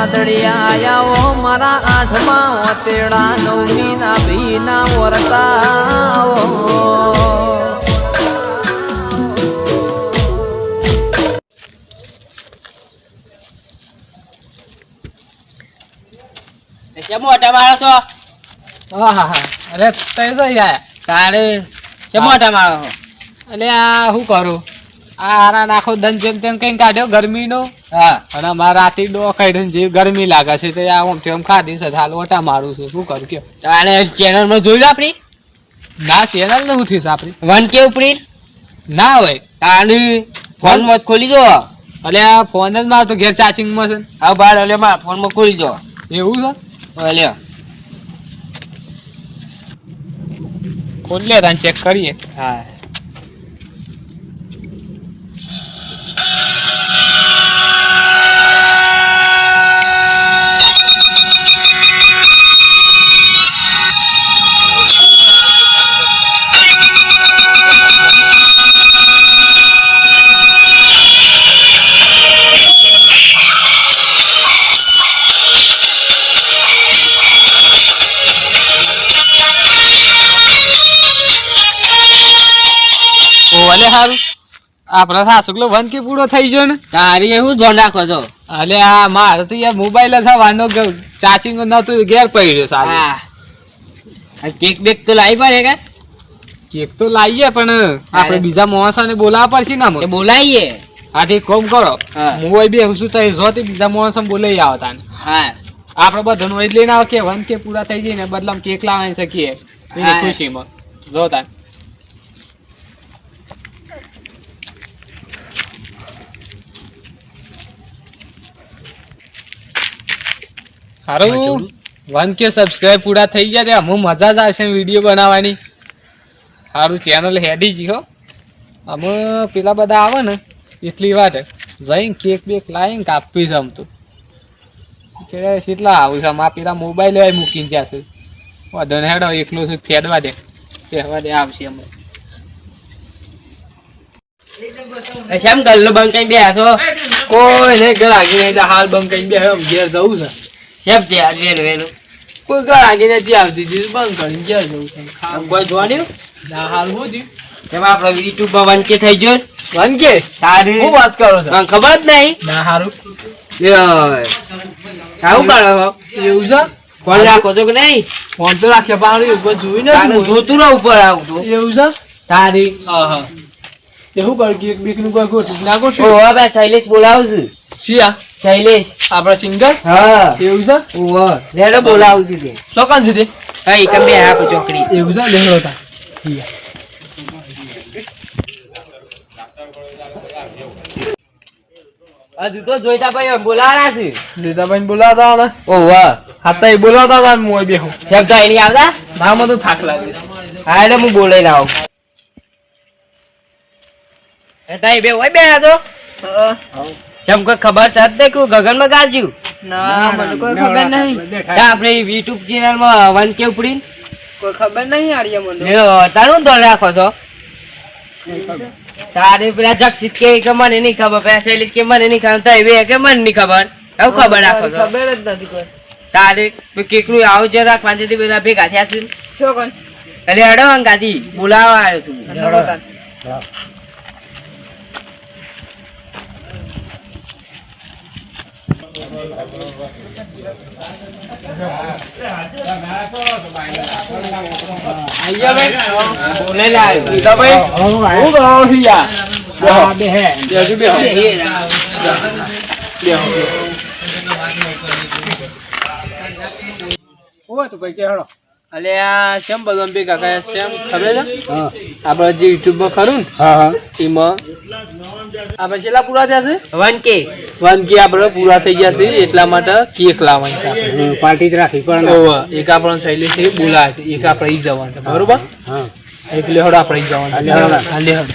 વાદળિયા મારા આઠમા ઓતેડા નવમી ના ભીના વરતા કેમ મોટા મારો છો? હા અરે તઈ તો યાર. તારે કેમ મોટા મારો છો? એટલે આ શું કરું? આ હારા નાખો દન જેમ તેમ કઈ કાઢ્યો ગરમીનો. હા. અને અમારે રાતે ડો કાઢ્યો જે ગરમી લાગે છે તે આ આમ તેમ ખાધી છે હાલ ઓટા મારું છું. શું કરું કયો? તારે ચેનલમાં જોયું આપણી? ના ચેનલ ને ઉઠીશ આપણી. વન કે ઉપરી? ના હોય. તારે ફોન મત ખોલી જો. અલે આ ફોન જ મારતો ઘેર ચાર્જિંગમાં છે આ બાર એટલે મારા ફોનમાં ખોલી જો. એવું છે? લ્યો ખોલીએ તને ચેક કરીએ. હા. ઓલે હારું. આપણા સાસુકલો વન કે પૂરો થઈ ગયો ને. તારી એવું ધોન રાખો છો? અલે આ મારે તો યાર મોબાઈલ છે વાનો ચાર્જિંગ નતો ઘેર પડ્યો સારું. હા. કેક બેક તો લાવી પડે કે? કેક તો લાવીએ પણ આપણે બીજા માણસોને બોલાવવા પડશે ને એ બોલાવીએ. આથી કોમ કરો. હું. બે શું થાય જો તે બીજા માણસો બોલાવી આવતા હા. આપણે બધાનું જ લઈને આવો કે વન કે પૂરા થઈ જાય ને બદલામાં કેક લાવી શકીએ. એની હા. ખુશીમાં. જોતા સારું વન કે સબસ્ક્રાઇબ પૂરા થઈ ગયા તે અમુક મજા જ આવશે વીડિયો બનાવવાની. સારું ચેનલ હેડી જી હો. અમે પેલા બધા આવે ને એટલી વાત જઈને કેક બેક લાવીને કાપી જમતું કે કેટલા આવું છે. મા પેલા મોબાઈલ લેવાય મૂકીને જશે વધન હેડો એકલો છે ફેડવા દે. ફેરવા દે આવશે અમે કેમ ગલ્લો બંધ કઈ બેસો છો? કોઈ નહીં ઘર આગી નહીં. હાલ બંધ કરી બે ઘેર જવું છે. કેમ છે આ વેલું વેલું? કોઈ ઘર આગી નથી આવતી દીધું બંધ કરીને ઘેર જવું આમ કોઈ જોવાનું? ના હાલ હું થયું કેમ આપણો યુટ્યુબમાં વન થઈ ગયો? વન કે? તારે? હું વાત કરો છો. ખબર જ નહીં? ના હારું. આવું કરો એવું છે? ફોન રાખો છો કે નહીં? ફોન તો રાખ્યા પાણી ઉપર જોઈ તારે જોતું રહો ઉપર આવતું એવું છે? તારી. હા શું કર? કેક બીકનું કોઈ ગોઠવું? ના હવે શૈલેષ બોલાવું છું. શિયા? શૈલેષ. આપણા સિંગર હા. એવું છે? ઓહો લેડો બોલાવું છું તે ચોકાન છે તે? હા એક બે આપો ચોકડી. એવું છે? લેડો હજુ તો બોલાવાના છે. બોલાવતા ને? ઓહો હાતા એ બોલાવતા હતા ને મોય બેહું. તો એની આવતા? મને તો થાક લાગે હા એટલે હું બોલાઈ આવું એ બે હોય બે તો કેમ કોઈ ખબર જ નહીં કે ગગનમાં ગાજ્યું ના મને કોઈ ખબર નહીં. આપણે યુટ્યુબ ચેનલમાં વન કે ઉપડી કોઈ ખબર નહીં આર્ય મને. તારું તો રાખો છો? તારે પેલા જક્ષિત કે કે મને નહીં ખબર પેલા શૈલેષ કે મને નહીં ખબર બે કે મને નહીં ખબર? એવું ખબર રાખો છો? ખબર જ નથી કોઈ. તારે કેકનું આવું જે રાખવાનું છે તે ભેગા થયા છે? શું કોણ? એટલે હડો અંગાથી બોલાવા આવ્યો છું હલો તાન. બોલાઈ લાવ્યો લીધાભાઈ હું કરો છો યાર બેહો. બેહજો, બેહો. ઓય તો ભાઈ કે હેડો. અલે આ શેમ બલવાન ભેગા કર્યા શેમ ખબર છે? આપણે જે યુટ્યુબમાં ખરું ને એમાં આપણે છેલ્લા પૂરા થયા છે? વન કે. વન કે આપણે પૂરા થઈ ગયા છે એટલા માટે કેક લાવવાની છે પાર્ટી જ રાખી પણ. એક આપણો શૈલી છે એ બોલાવે છે એક આપણે ઈ જવાનું છે બરોબર? એક લેહડ આપણે ઈ જવાનું છે. હા, લેહડ.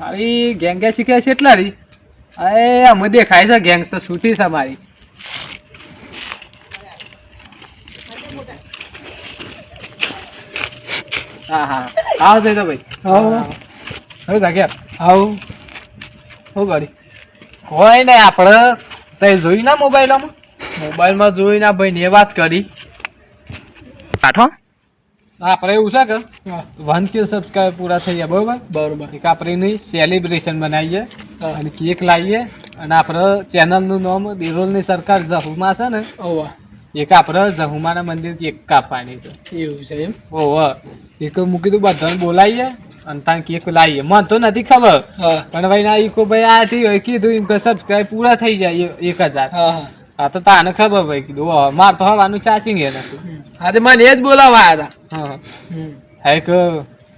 આવી ગેંગે શીખ્યા છે એટલા રી. અરે અમે દેખાય છે ગેંગ તો છૂટી છે મારી. હા હા. આવો જઈ તો ભાઈ. હવે જાગ્યા આવ. શું કરી કોઈ નહીં આપણે તે જોઈ ના મોબાઈલમાં મોબાઈલમાં જોઈ ના ભાઈ ને વાત કરી. આપણે એવું છે કે? વન કે સબસ્ક્રાઈબ પૂરા થઈ ગયા બરોબર? બરોબર. એક આપણે એની સેલિબ્રેશન બનાવીએ અને કેક લાવીએ અને આપણે ચેનલનું નામ બિરોલની સરકાર જહુમા છે ને ઓવા એક આપણે જહુમાના મંદિર કેક કાપવાની છે. એવું છે એમ? ઓવા એક મૂકી દઉં બધાને બોલાવીએ અને ત્યાં કેક લાવીએ. મને તો નથી ખબર પણ ભાઈ ના ઈકો ભાઈ આ થી હોય કીધું એમ કે સબસ્ક્રાઈબ પૂરા થઈ જાય એક હજાર. હા હા. તો તાને ખબર ભાઈ કીધું મારે માર તો હવાનું ચાચી ગયા નથી. હા તે મને એ જ બોલાવા આવ્યા હા હા. એક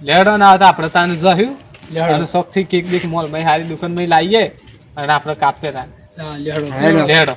લેડો ના આવતા આપણે તાને જહ્યું લેડો. શોખથી કેક બેક મોલ ભાઈ હારી દુકાનમાં લાવીએ અને આપણે કાપે તાને. લેડો. લેડો.